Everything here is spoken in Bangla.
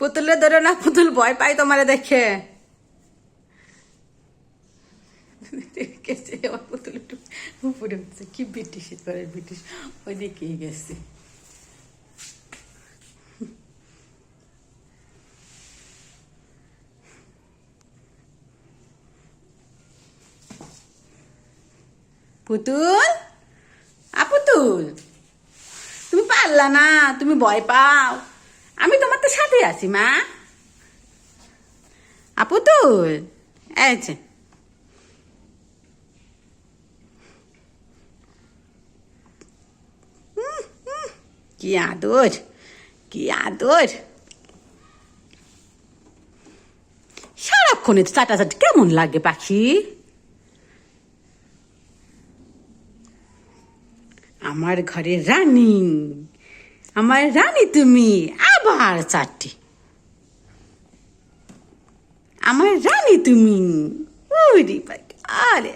পুতুলে ধরে না, পুতুল ভয় পাই তোমারে দেখে। পুতুল একটু কি ব্রিটিশ ব্রিটিশ। ওই দিকেই গেছে। পুতুল? পুতুল। তুমি পারলা না, তুমি ভয় পাও। আমি তোমার তো সাথে আছি মা। আপু তুল হুম, কি আদর কি আদর। সারাক্ষণে চাটাচাটি কেমন লাগে পাখি? আমার ঘরে রানী আমার রানী তুমি আবার চারটে। আমার রানী তুমি। আরে।